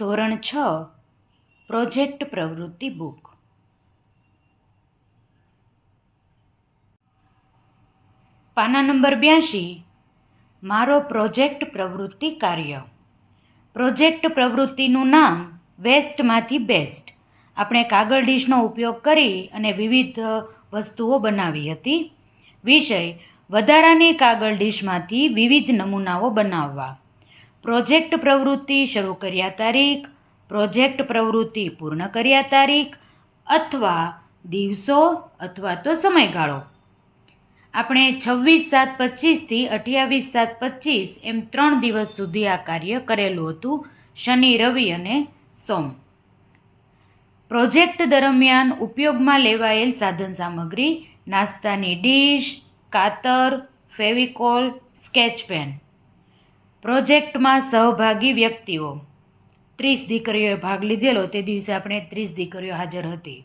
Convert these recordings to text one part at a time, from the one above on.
ધોરણ છ, પ્રોજેક્ટ પ્રવૃત્તિ બુક. પાના નંબર બ્યાસી મારો પ્રોજેક્ટ પ્રવૃત્તિ કાર્ય. પ્રોજેક્ટ પ્રવૃત્તિનું નામ વેસ્ટમાંથી બેસ્ટ. આપણે કાગળ ડીશનો ઉપયોગ કરી અને વિવિધ વસ્તુઓ બનાવી હતી. વિષય, વધારાની કાગળ ડીશમાંથી વિવિધ નમૂનાઓ બનાવવા. પ્રોજેક્ટ પ્રવૃત્તિ શરૂ કર્યા તારીખ, પ્રોજેક્ટ પ્રવૃત્તિ પૂર્ણ કર્યા તારીખ અથવા દિવસો અથવા તો સમયગાળો. આપણે છવ્વીસ સાત પચીસથી અઠ્યાવીસ સાત પચીસ એમ ત્રણ દિવસ સુધી આ કાર્ય કરેલું હતું શનિ, રવિ અને સોમ. પ્રોજેક્ટ દરમિયાન ઉપયોગમાં લેવાયેલ સાધન સામગ્રી, નાસ્તાની ડીશ, કાતર, ફેવિકોલ, સ્કેચ પેન. પ્રોજેક્ટમાં સહભાગી વ્યક્તિઓ. ત્રીસ દીકરીઓએ ભાગ લીધેલો, તે દિવસે આપણે ત્રીસ દીકરીઓ હાજર હતી.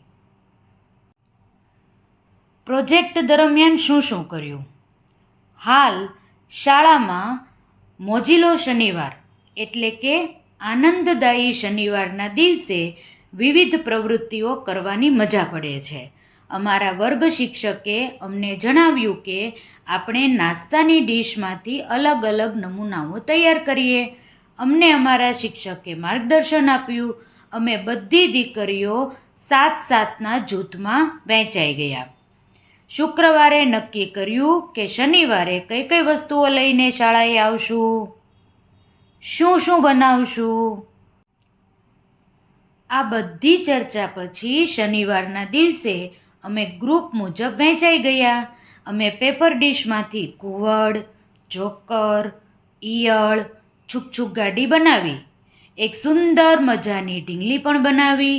પ્રોજેક્ટ દરમિયાન શું શું કર્યું? હાલ શાળામાં મોજીલો શનિવાર એટલે કે આનંદદાયી શનિવારના દિવસે વિવિધ પ્રવૃત્તિઓ કરવાની મજા પડે છે. અમારા વર્ગ શિક્ષકે અમને જણાવ્યું કે આપણે નાસ્તાની ડીશમાંથી અલગ અલગ નમૂનાઓ તૈયાર કરીએ. અમને અમારા શિક્ષકે માર્ગદર્શન આપ્યું. અમે બધી દીકરીઓ સાત સાતના જૂથમાં વહેંચાઈ ગયા. શુક્રવારે નક્કી કર્યું કે શનિવારે કઈ કઈ વસ્તુઓ લઈને શાળાએ આવશું? શું શું બનાવશું? આ બધી ચર્ચા પછી શનિવારના દિવસે અમે ગ્રુપ મુજબ વહેંચાઈ ગયા. અમે પેપર ડીશમાંથી કુવડ જોકર ઈયળ, છૂકછૂક ગાડી બનાવી. એક સુંદર મજાની ઢીંગલી પણ બનાવી.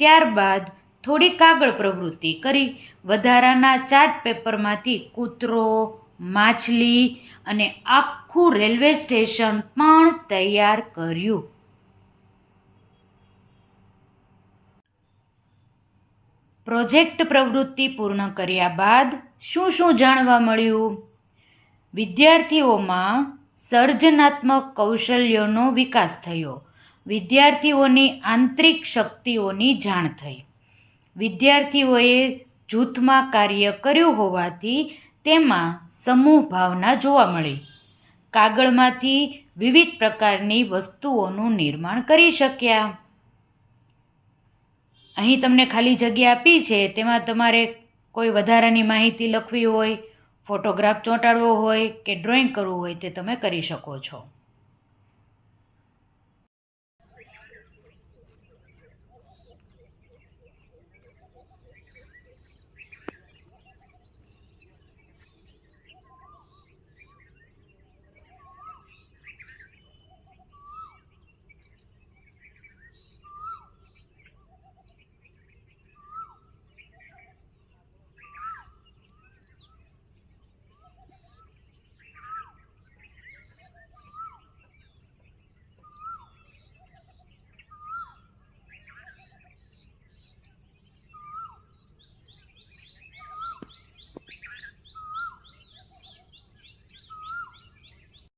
ત્યારબાદ થોડી કાગળ પ્રવૃત્તિ કરી. વધારાના ચાર્ટ પેપરમાંથી કૂતરો, માછલી અને આખું રેલવે સ્ટેશન પણ તૈયાર કર્યું. પ્રોજેક્ટ પ્રવૃત્તિ પૂર્ણ કર્યા બાદ શું શું જાણવા મળ્યું? વિદ્યાર્થીઓમાં સર્જનાત્મક કૌશલ્યોનો વિકાસ થયો. વિદ્યાર્થીઓની આંતરિક શક્તિઓની જાણ થઈ. વિદ્યાર્થીઓએ જૂથમાં કાર્ય કર્યું હોવાથી તેમાં સમૂહ ભાવના જોવા મળી. કાગળમાંથી વિવિધ પ્રકારની વસ્તુઓનું નિર્માણ કરી શક્યા. અહીં તમને ખાલી જગ્યા આપી છે, તેમાં તમારે કોઈ વધારાની માહિતી લખવી હોય, ફોટોગ્રાફ ચોંટાડવો હોય કે ડ્રોઈંગ કરવું હોય તે તમે કરી શકો છો.